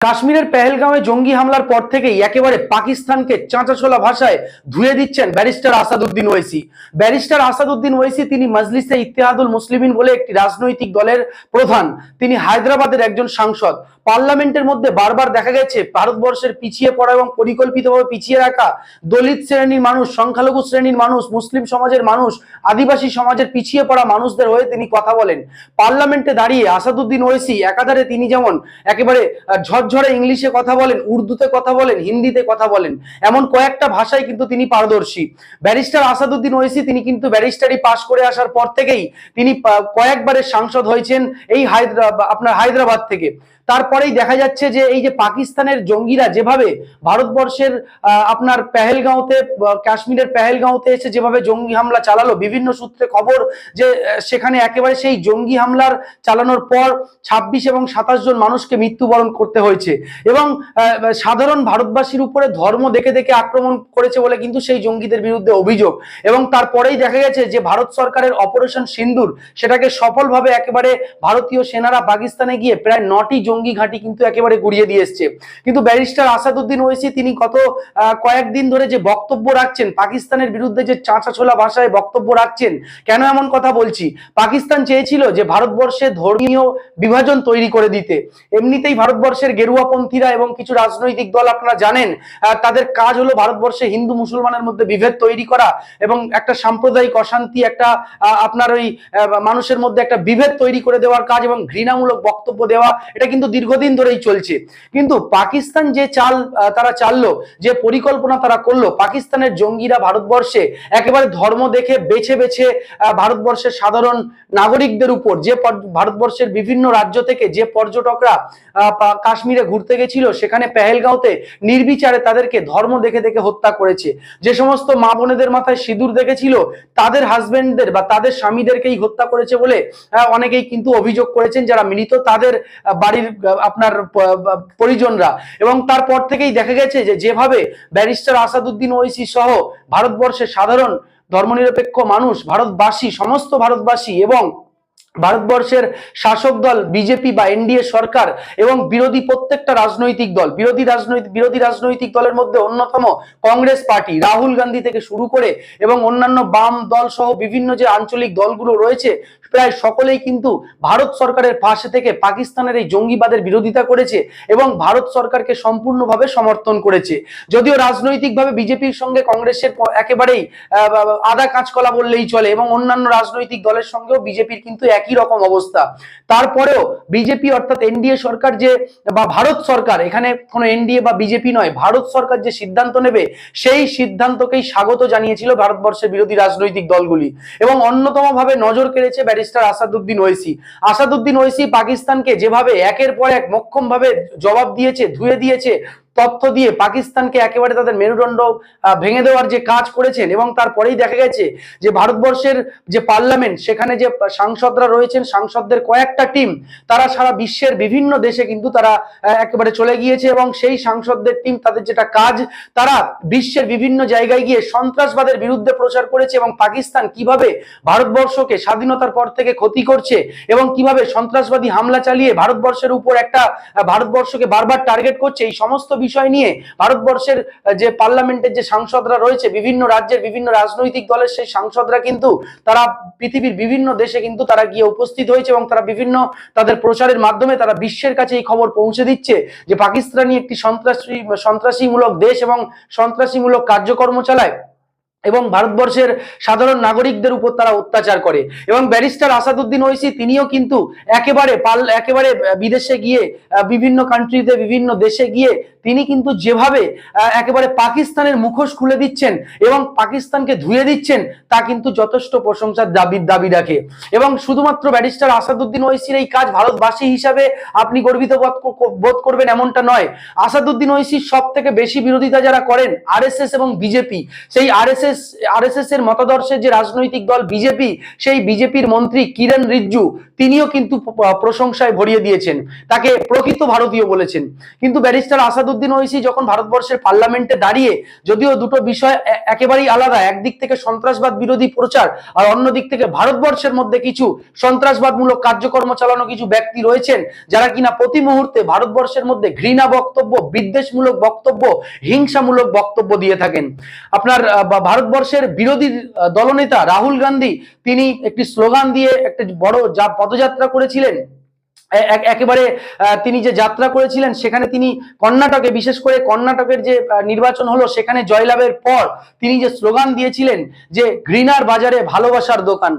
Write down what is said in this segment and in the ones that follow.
কাশ্মীরের পেহেলগাঁওয়ে জঙ্গি হামলার পর থেকেই একেবারে পাকিস্তানকে চাঁচাছোলা ভাষায় ধুয়ে দিচ্ছেন ব্যারিস্টার আসাদুদ্দিন ওয়েসি। ব্যারিস্টার আসাদুদ্দিন ওয়েসি তিনি মজলিসে ইত্তেহাদুল মুসলিমিন বলে একটি রাজনৈতিক দলের প্রধান। তিনি হায়দ্রাবাদের একজন সাংসদ। পার্লামেন্টের মধ্যে বারবার দেখা গেছে ভারতবর্ষের পিছিয়ে পড়া এবং পরিকল্পিতভাবে পিছিয়ে রাখা দলিত শ্রেণির মানুষ সংখ্যালঘু শ্রেণির মানুষ মুসলিম সমাজের মানুষ আদিবাসী সমাজের পিছিয়ে পড়া মানুষদের হয়ে তিনি কথা বলেন। পার্লামেন্টে দাঁড়িয়ে আসাদুদ্দিন ওয়েসি একাধারে তিনি যেমন একেবারে আহ, ঝরঝরে ইংলিশে কথা বলেন, উর্দুতে কথা বলেন, হিন্দিতে কথা বলেন, এমন কয়েকটা ভাষায় কিন্তু তিনি পারদর্শী। ব্যারিস্টার আসাদুদ্দিন ওয়েসি তিনি কিন্তু ব্যারিস্টারি পাশ করে আসার পর থেকেই তিনি কয়েকবারের সাংসদ হয়েছেন এই হায়দ্রাবাদ আপনার হায়দ্রাবাদ থেকে। তারপরেই দেখা যাচ্ছে যে এই যে পাকিস্তানের জঙ্গিরা যেভাবে ভারতবর্ষের আপনার পেহেলগাঁওতে কাশ্মীরের পেহেলগাঁওতে এসে যেভাবে জঙ্গি হামলা চালালো, বিভিন্ন সূত্রে খবর যে সেখানে একেবারে সেই জঙ্গি হামলার চালানোর পর ছাব্বিশ এবং সাতাশ জন মানুষকে মৃত্যুবরণ করতে হয়েছে। এবং সাধারণ ভারতবাসীর উপরে ধর্ম দেখে দেখে আক্রমণ করেছে বলে কিন্তু সেই জঙ্গিদের বিরুদ্ধে অভিযোগ। এবং তারপরেই দেখা গেছে যে, ভারত সরকারের অপারেশন সিন্দুর, সেটাকে সফলভাবে একেবারে ভারতীয় সেনারা পাকিস্তানে গিয়ে প্রায় নটি জঙ্গি ঘাঁটি কিন্তু একেবারে গুড়িয়ে দিয়ে এসছে। কিন্তু ব্যারিস্টার আসাদুদ্দিন ওয়েসি তিনি গত কয়েকদিন ধরে যে বক্তব্য রাখছেন, পাকিস্তানের বিরুদ্ধে যে চাঁচাছোলা ভাষায় বক্তব্য রাখছেন, কেন এমন কথা বলছি? পাকিস্তান চেয়েছিল যে ভারতবর্ষে ধর্মীয় বিভাজন তৈরি করে দিতে। এমনিতেই ভারতবর্ষের গেরুয়াপন্থীরা এবং কিছু রাজনৈতিক দল আপনারা জানেন তাদের কাজ হলো ভারতবর্ষে হিন্দু মুসলমানের মধ্যে বিভেদ তৈরি করা এবং একটা সাম্প্রদায়িক অশান্তি, একটা আপনার ওই মানুষের মধ্যে একটা বিভেদ তৈরি করে দেওয়ার কাজ এবং ঘৃণামূলক বক্তব্য দেওয়া, এটা কিন্তু দীর্ঘদিন ধরেই চলছে। কিন্তু পাকিস্তান যে চাল তারা চাললো, যে পরিকল্পনা তারা করল, পাকিস্তানের জঙ্গিরা ভারতবর্ষে একেবারে ধর্ম দেখে বেছে বেছে ভারতবর্ষের সাধারণ নাগরিকদের উপর, যে ভারতবর্ষের বিভিন্ন রাজ্য থেকে যে পর্যটকরা কাশ্মীরে ঘুরতে গেছিল, সেখানে পেহেলগাঁওতে নির্বিচারে তাদেরকে ধর্ম দেখে দেখে হত্যা করেছে। যে সমস্ত মা বোনেদের মাথায় সিঁদুর দেখেছিল, তাদের হাজবেন্ডদের বা তাদের স্বামীদেরকেই হত্যা করেছে বলে অনেকেই কিন্তু অভিযোগ করেছেন, যারা মৃত তাদের বাড়ির আপনার পরিজনরা। এবং তারপর থেকেই দেখা গেছে যে যেভাবে ব্যারিস্টার আসাদুদ্দিন ওইসি সহ ভারতবর্ষের সাধারণ ধর্মনিরপেক্ষ মানুষ, ভারতবাসী, সমস্ত ভারতবাসী এবং ভারতবর্ষের শাসক দল, বিজেপি বা এনডিএ সরকার এবং বিরোধী প্রত্যেকটা রাজনৈতিক দল, বিরোধী রাজনৈতিক বিরোধী রাজনৈতিক দলের মধ্যে অন্যতম কংগ্রেস পার্টি, রাহুল গান্ধী থেকে শুরু করে এবং অন্যান্য বাম দল সহ বিভিন্ন যে আঞ্চলিক দলগুলো রয়েছে, প্রায় সকলেই কিন্তু ভারত সরকারের পাশে থেকে পাকিস্তানের এই জঙ্গিবাদের বিরোধিতা করেছে এবং ভারত সরকারকে সম্পূর্ণভাবে সমর্থন করেছে। যদিও রাজনৈতিকভাবে বিজেপির সঙ্গে কংগ্রেসের একেবারেই আদা কাঁচকলা বললেই চলে এবং অন্যান্য রাজনৈতিক দলের সঙ্গেও বিজেপির কিন্তু একই রকম অবস্থা। তারপরেও বিজেপি অর্থাৎ এনডিএ সরকার যে, বা ভারত সরকার, এখানে কোনো এনডিএ বা বিজেপি নয়, ভারত সরকার যে সিদ্ধান্ত নেবে, সেই সিদ্ধান্তকেই স্বাগত জানিয়েছিল ভারতবর্ষের বিরোধী রাজনৈতিক দলগুলি। এবং অন্যতম ভাবে নজর কেড়েছে ব্যারিস্টার আসাদুদ্দিন ওয়েসি। আসাদুদ্দিন ওয়েসি পাকিস্তানকে যেভাবে একের পর এক মক্ষম ভাবে জবাব দিয়েছে, ধুয়ে দিয়েছে তথ্য দিয়ে পাকিস্তানকে একেবারে তাদের মেরুদণ্ড ভেঙে দেওয়ার যে কাজ করেছেন এবং তারপরেই দেখা গেছে যে ভারতবর্ষের যে পার্লামেন্ট, সেখানে যে সাংসদরা রয়েছেন, সাংসদদের কয়েকটা টিম, তারা সারা বিশ্বের বিভিন্ন দেশে কিন্তু তারা একেবারে চলে গিয়েছে এবং সেই সাংসদদের টিম, তাদের যেটা কাজ, তারা বিশ্বের বিভিন্ন জায়গায় গিয়ে সন্ত্রাসবাদের বিরুদ্ধে প্রচার করেছে এবং পাকিস্তান কীভাবে ভারতবর্ষকে স্বাধীনতার পর থেকে ক্ষতি করছে এবং কীভাবে সন্ত্রাসবাদী হামলা চালিয়ে ভারতবর্ষের উপর একটা ভারতবর্ষকে বারবার টার্গেট করছে, এই সমস্ত বিষয় নিয়ে ভারতবর্ষের যে পার্লামেন্টের যে সাংসদরা রয়েছে, বিভিন্ন রাজ্যের বিভিন্ন রাজনৈতিক দলের সেই সাংসদরা কিন্তু তারা পৃথিবীর বিভিন্ন দেশে কিন্তু তারা গিয়ে উপস্থিত হয়েছে এবং তারা বিভিন্ন তাদের প্রচারের মাধ্যমে তারা বিশ্বের কাছে এই খবর পৌঁছে দিচ্ছে যে পাকিস্তানি একটি সন্ত্রাসী, সন্ত্রাসীমূলক দেশ এবং সন্ত্রাসীমূলক কার্যকর্ম চালায় এবং ভারতবর্ষের সাধারণ নাগরিকদের উপর তারা অত্যাচার করে। এবং ব্যারিস্টার আসাদুদ্দিন ওইসি তিনিও কিন্তু একেবারে পাল, একেবারে বিদেশে গিয়ে বিভিন্ন কান্ট্রিতে বিভিন্ন দেশে গিয়ে তিনি কিন্তু যেভাবে একেবারে পাকিস্তানের মুখোশ খুলে দিচ্ছেন এবং পাকিস্তানকে ধুয়ে দিচ্ছেন, তা কিন্তু যথেষ্ট প্রশংসার দাবি দাবি রাখে। এবং শুধুমাত্র ব্যারিস্টার আসাদুদ্দিন ওইসির এই কাজ ভারতবাসী হিসাবে আপনি গর্বিত বোধ বোধ করবেন এমনটা নয়। আসাদুদ্দিন ওইসির সব থেকে বেশি বিরোধিতা যারা করেন, আরএসএস এবং বিজেপি, সেই আরএসএস আরএসএস এর মতাদর্শের যে রাজনৈতিক দল বিজেপি, সেই বিজেপির মন্ত্রী কিরণ রিজ্জু, তিনিও কিন্তু প্রশংসায় ভরিয়ে দিয়েছেন। তাকে প্রকৃত ভারতীয় বলেছেন। কিন্তু ব্যারিস্টার আসাদুদ্দিন ওইসি যখন ভারতবর্ষের পার্লামেন্টে দাঁড়িয়ে, যদিও দুটো বিষয় একেবারেই আলাদা, একদিক থেকে সন্ত্রাসবাদ বিরোধী প্রচার আর অন্য দিক থেকে ভারতবর্ষের মধ্যে কিছু সন্ত্রাসবাদমূলক কার্যকর্ম চালানো কিছু ব্যক্তি রয়েছেন, যারা কিনা প্রতি মুহূর্তে ভারতবর্ষের মধ্যে ঘৃণা বক্তব্য, বিদ্বেষমূলক বক্তব্য, হিংসামূলক বক্তব্য দিয়ে থাকেন। আপনার ভারতবর্ষের বিরোধী দলনেতা রাহুল গান্ধী তিনি একটি স্লোগান দিয়ে একটি বড় যা পদযাত্রা করেছিলেন। একেবারে তিনি যে যাত্রা করেছিলেন, সেখানে তিনি কর্ণাটকে, বিশেষ করে কর্ণাটকের যে নির্বাচন হলো, সেখানে জয়লাভের পর তিনি যে স্লোগান দিয়েছিলেন যে ঘৃণার বাজারে ভালোবাসার দোকান,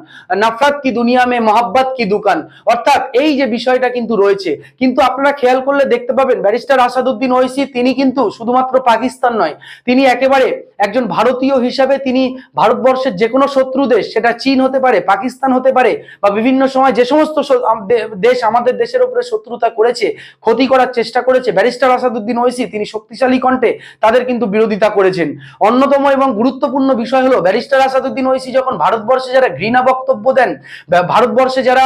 নাফরাত কি দুনিয়া মে, মোহাব্বত কি দোকান। অর্থাৎ এই যে বিষয়টা কিন্তু রয়েছে। কিন্তু আপনারা খেয়াল করলে দেখতে পাবেন, ব্যারিস্টার আসাদুদ্দিন ওইসি, তিনি কিন্তু শুধুমাত্র পাকিস্তান নয়, তিনি একেবারে একজন ভারতীয় হিসাবে তিনি ভারতবর্ষের যে কোনো শত্রু দেশ, সেটা চীন হতে পারে, পাকিস্তান হতে পারে, বা বিভিন্ন সময় যে সমস্ত দেশ আমাদের দেশের উপরে শত্রুতা করেছে, ক্ষতি করার চেষ্টা করেছে, ব্যারিস্টার আসাদুদ্দিন ওইসি, তিনি শক্তিশালী কণ্ঠে তাদের কিন্তু বিরোধিতা করেছেন। অন্যতম এবং গুরুত্বপূর্ণ বিষয় হলো, ব্যারিস্টার আসাদুদ্দিন ওইসি যখন ভারতবর্ষে যারা ঘৃণা বক্তব্য দেন ভারতবর্ষে যারা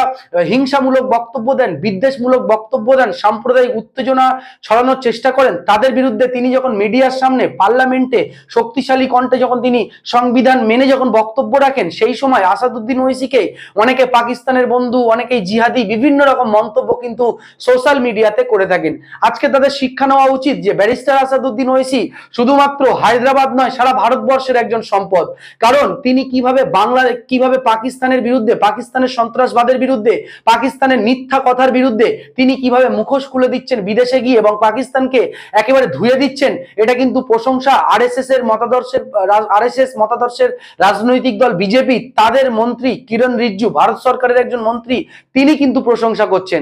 হিংসামূলক বক্তব্য দেন, বিদ্বেষমূলক বক্তব্য দেন, সাম্প্রদায়িক উত্তেজনা ছড়ানোর চেষ্টা করেন, তাদের বিরুদ্ধে তিনি যখন মিডিয়ার সামনে পার্লামেন্টে শক্তিশালী কণ্ঠে যখন তিনি সংবিধান মেনে যখন বক্তব্য রাখেন, সেই সময় আসাদুদ্দিন ওইসিকে অনেকে পাকিস্তানের বন্ধু, অনেকেই জিহাদি, বিভিন্ন রকম মন্তব্য কিন্তু সোশ্যাল মিডিয়াতে করে থাকেন। আজকে তাদের শিক্ষা নেওয়া উচিত যে, ব্যারিস্টার আসাদুদ্দিন ওইসি শুধুমাত্র হায়দ্রাবাদ নয়, সারা ভারতবর্ষের একজন সম্পদ। কারণ তিনি কীভাবে বাংলা, কীভাবে পাকিস্তানের বিরুদ্ধে, পাকিস্তানের সন্ত্রাসবাদের বিরুদ্ধে, পাকিস্তানের মিথ্যা কথার বিরুদ্ধে তিনি কীভাবে মুখোশ খুলে দিচ্ছেন বিদেশে গিয়ে এবং পাকিস্তানকে একেবারে ধুয়ে দিচ্ছেন, এটা কিন্তু প্রশংসা আরএসএস এর মতাদর্শের আরএসএস মতাদর্শের রাজনৈতিক দল বিজেপি, তাদের মন্ত্রী কিরণ রিজ্জু, ভারত সরকারের একজন মন্ত্রী, তিনি কিন্তু প্রশংসা করছেন।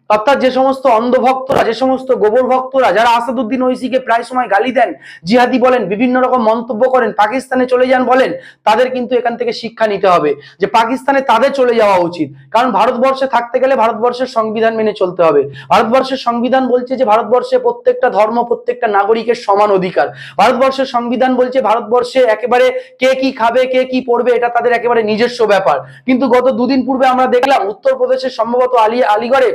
অর্থাৎ যে সমস্ত অন্ধভক্তরা, যে সমস্ত গোবর ভক্তরা, যারা আসাদুদ্দিন ওইসিকে প্রায় সময় গালি দেন, জিহাদি বলেন, বিভিন্ন রকম মন্তব্য করেন, পাকিস্তানে চলে যান বলেন, তাদের কিন্তু এখান থেকে শিক্ষা নিতে হবে যে পাকিস্তানে তাদের চলে যাওয়া উচিত। কারণ ভারতবর্ষে থাকতে গেলে ভারতবর্ষের সংবিধান মেনে চলতে হবে। ভারতবর্ষের সংবিধান বলছে যে ভারতবর্ষে প্রত্যেকটা ধর্ম, প্রত্যেকটা নাগরিকের সমান অধিকার। ভারতবর্ষের সংবিধান বলছে ভারতবর্ষে একেবারে কে কি খাবে, কে কি পড়বে, এটা তাদের একেবারে নিজস্ব ব্যাপার। কিন্তু গত দুদিন পূর্বে আমরা দেখলাম, উত্তরপ্রদেশের সম্ভবত আলি আলিগড়ে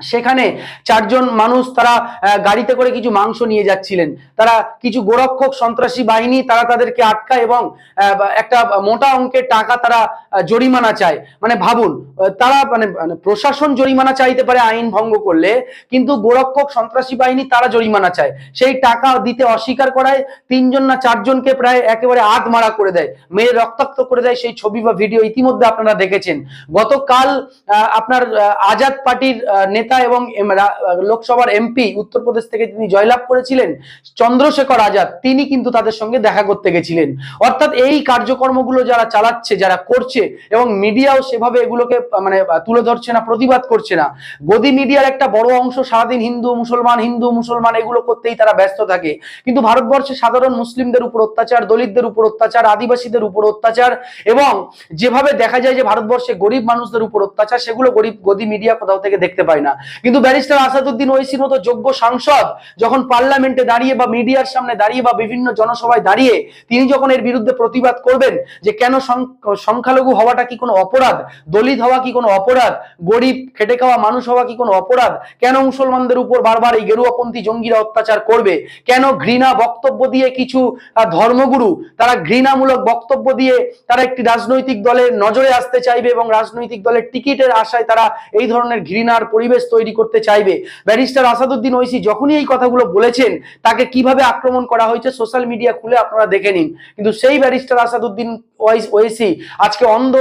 সেখানে চারজন মানুষ তারা গাড়িতে করে কিছু মাংস নিয়ে যাচ্ছিলেন। তারা কিছু গোরক্ষক সন্ত্রাসী বাহিনী তারা তাদেরকে আটকায় এবং একটা মোটা অঙ্কের টাকা তারা জরিমানা চায়। মানে ভাবুন তারা মানে মানে প্রশাসন জরিমানা চাইতে পারে আইন ভঙ্গ করলে কিন্তু গোরক্ষক সন্ত্রাসী বাহিনী তারা জরিমানা চায়। সেই টাকা দিতে অস্বীকার করায় তিনজন না চারজনকে প্রায় একেবারে আধ মারা করে দেয়। মেয়ে রক্তাক্ত করে দেয় সেই ছবি বা ভিডিও ইতিমধ্যে আপনারা দেখেছেন। গতকাল আপনার আজাদ পার্টির আহ, নেতা এবং লোকসভার এমপি উত্তরপ্রদেশ থেকে তিনি জয়লাভ করেছিলেন, চন্দ্রশেখর আজাদ, তিনি কিন্তু তাদের সঙ্গে দেখা করতে গেছিলেন। অর্থাৎ এই কার্যকর্মগুলো যারা চালাচ্ছে, যারা করছে এবং মিডিয়াও সেভাবে এগুলোকে মানে তুলে ধরছে না, প্রতিবাদ করছে না। গদি মিডিয়ার একটা বড় অংশ সারাদিন হিন্দু, মুসলমান হিন্দু, মুসলমান, এগুলো করতেই তারা ব্যস্ত থাকে। কিন্তু ভারতবর্ষে সাধারণ মুসলিমদের উপর অত্যাচার, দলিতদের উপর অত্যাচার, আদিবাসীদের উপর অত্যাচার এবং যেভাবে দেখা যায় যে ভারতবর্ষে গরিব মানুষদের উপর অত্যাচার, সেগুলো গরিব, গদি মিডিয়া কোথাও থেকে দেখতে পায় না। কিন্তু ব্যারিস্টার আসাদুদ্দিন ওইসির মতো যোগ্য সাংসদ যখন পার্লামেন্টে দাঁড়িয়ে বা মিডিয়ার সামনে দাঁড়িয়ে বা বিভিন্ন জনসভায় দাঁড়িয়ে তিনি যখন এর বিরুদ্ধে প্রতিবাদ করবেন যে কেন সংখ্যালঘু হওয়াটা কি কোনো অপরাধ, দলিত হওয়া কি কোনো অপরাধ, গরিব, খেটে খাওয়া মানুষ হওয়া কি কোনো অপরাধ, কেন মুসলমানদের উপর বারবার এই গেরুয়াপন্থী জঙ্গিরা অত্যাচার করবে, কেন ঘৃণা বক্তব্য দিয়ে কিছু ধর্মগুরু তারা ঘৃণামূলক বক্তব্য দিয়ে তারা একটি রাজনৈতিক দলের নজরে আসতে চাইবে এবং রাজনৈতিক দলের টিকিটের আশায় তারা এই ধরনের ঘৃণার পরিবেশ তৈরি করতে চাইবে। ব্যারিস্টার আসাদুদ্দিন ঐসি যখনই এই কথাগুলো বলেছেন, তাকে কীভাবে আক্রমণ করা হয়েছে সোশ্যাল মিডিয়া খুলে আপনারা দেখে নিন। কিন্তু সেই ব্যারিস্টার আসাদুদ্দিন ওয়েসি আজকে অন্ধ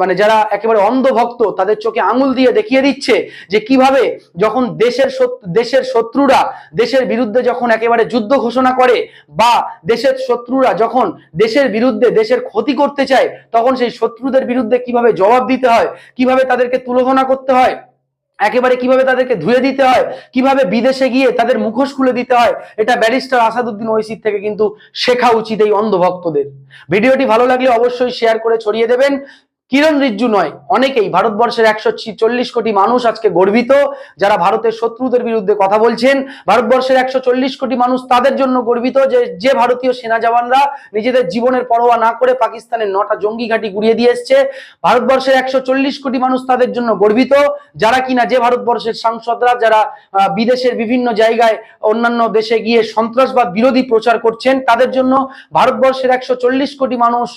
মানে যারা একেবারে অন্ধভক্ত, তাদের চোখে আঙুল দিয়ে দেখিয়ে দিচ্ছে যে কীভাবে যখন দেশের দেশের শত্রুরা, দেশের বিরুদ্ধে যখন একেবারে যুদ্ধ ঘোষণা করে বা দেশের শত্রুরা যখন দেশের বিরুদ্ধে, দেশের ক্ষতি করতে চায়, তখন সেই শত্রুদের বিরুদ্ধে কীভাবে জবাব দিতে হয়, কীভাবে তাদেরকে তুলোধনা করতে হয় একেবারে কীভাবে তাদেরকে ধুয়ে দিতে হয়? কীভাবে বিদেশে গিয়ে তাদের মুখোশ খুলে দিতে হয়? এটা ব্যারিস্টার আসাদুদ্দিন ওইসির থেকে কিন্তু শেখা উচিত এই অন্ধভক্তদের ভিডিওটি ভালো লাগলে অবশ্যই শেয়ার করে ছড়িয়ে দেবেন। কিরণ রিজ্জু নয়, অনেকেই। ভারতবর্ষের একশো চল্লিশ কোটি মানুষ আজকে গর্বিত, যারা ভারতের শত্রুদের বিরুদ্ধে কথা বলছেন। ভারতবর্ষের একশো চল্লিশ কোটি মানুষ তাদের জন্য গর্বিত যে যে ভারতীয় সেনা জওয়ানরা নিজেদের জীবনের পরোয়া না করে পাকিস্তানের নটা জঙ্গি ঘাঁটি গুড়িয়ে দিয়ে এসছে। ভারতবর্ষের একশো চল্লিশ কোটি মানুষ তাদের জন্য গর্বিত, যারা কিনা যে ভারতবর্ষের সাংসদরা, যারা বিদেশের বিভিন্ন জায়গায় অন্যান্য দেশে গিয়ে সন্ত্রাসবাদ বিরোধী প্রচার করছেন, তাদের জন্য ভারতবর্ষের একশো চল্লিশ কোটি মানুষ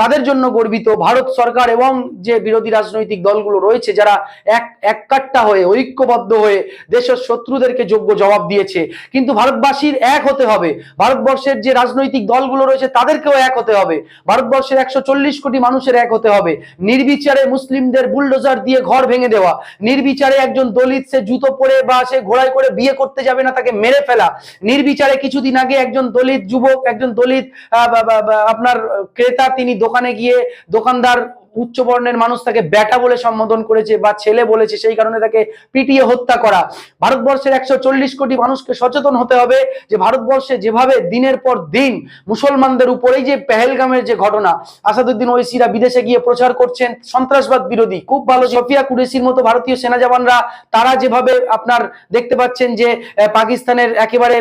তাদের জন্য গর্বিত ভারত সরকার এবং যে বিরোধী রাজনৈতিক দলগুলো রয়েছে, যারা এক, এককাট্টা হয়ে, ঐক্যবদ্ধ হয়ে দেশের শত্রুদেরকে যোগ্য জবাব দিয়েছে। কিন্তু ভারতবাসীর এক হতে হবে। ভারতবর্ষের যে রাজনৈতিক দলগুলো রয়েছে, তাদেরকেও এক হতে হবে। ভারতবর্ষের একশো চল্লিশ কোটি মানুষের এক হতে হবে। নির্বিচারে মুসলিমদের বুলডোজার দিয়ে ঘর ভেঙে দেওয়া, নির্বিচারে একজন দলিত সে জুতো পরে বা সে ঘোড়ায় করে বিয়ে করতে যাবে না, তাকে মেরে ফেলা। নির্বিচারে কিছুদিন আগে একজন দলিত যুবক, একজন দলিত আপনার ক্রেতা তিনি দোকানে গিয়ে দোকানদার উচ্চ বর্ণের মানুষ তাকে ব্যাটা বলে সম্বোধন করেছে বা ছেলে বলেছে, সেই কারণে তাকে পিটিয়ে হত্যা করা। ভারতবর্ষের একশো চল্লিশ কোটি মানুষকে সচেতন হতে হবে যে ভারতবর্ষে যেভাবে দিনের পর দিন মুসলমানদের উপরেই যে পেহেলগামের যে ঘটনা, আসাদুদ্দিন ওয়েসিরা বিদেশে গিয়ে প্রচার করছেন, সন্ত্রাসবাদ বিরোধী, খুব ভালো সফিয়া কুরেশির মতো ভারতীয় সেনা জওয়ানরা, তারা যেভাবে আপনার দেখতে পাচ্ছেন যে পাকিস্তানের একেবারে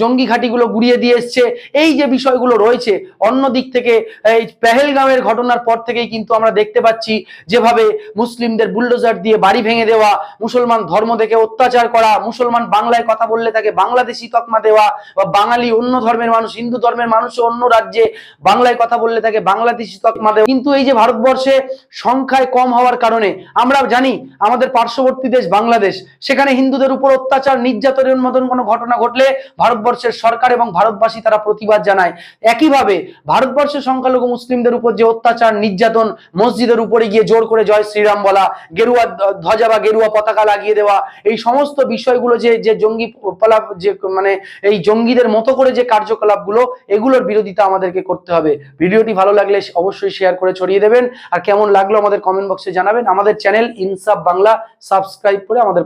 জঙ্গি ঘাঁটিগুলো গুড়িয়ে দিয়ে এসছে, এই যে বিষয়গুলো রয়েছে অন্য দিক থেকে, এই পেহেলগামের ঘটনার পর থেকেই কিন্তু আমরা দেখতে পাচ্ছি যেভাবে মুসলিমদের বুলডোজার দিয়ে বাড়ি ভেঙে দেওয়া, মুসলমান ধর্ম থেকে অত্যাচার করা, মুসলমান বাংলায় কথা বললে তাকে বাংলাদেশি তকমা দেওয়া বা বাঙালি অন্য ধর্মের মানুষ, হিন্দু ধর্মের মানুষ অন্য রাজ্যে বাংলায় কথা বললে তাকে বাংলাদেশি তকমা দেওয়া। কিন্তু এই যে ভারতবর্ষে সংখ্যায় কম হওয়ার কারণে আমরা জানি আমাদের পার্শ্ববর্তী দেশ বাংলাদেশ, সেখানে হিন্দুদের উপর অত্যাচার, নির্যাতনের মতন কোনো ঘটনা ঘটলে ভারতবর্ষের সরকার এবং ভারতবাসী তারা প্রতিবাদ জানায়। একইভাবে ভারতবর্ষের সংখ্যালঘু মুসলিমদের উপর যে অত্যাচার, নির্যাতন মসজিদের উপরে গিয়ে জোর করে জয় শ্রীরাম বলা, গেরুয়া ধ্বজা বা গেরুয়া পতাকা লাগিয়ে দেওয়া, এই সমস্ত বিষয়গুলো যে যে জঙ্গি পলাপ যে মানে এই জঙ্গিদের মতো করে যে কার্যকলাপগুলো, এগুলোর বিরোধিতা আমাদেরকে করতে হবে। ভিডিওটি ভালো লাগলে অবশ্যই শেয়ার করে ছড়িয়ে দেবেন। আর কেমন লাগল আমাদের কমেন্ট বক্সে জানাবেন। আমাদের চ্যানেল ইনসাফ বাংলা সাবস্ক্রাইব করে আমাদের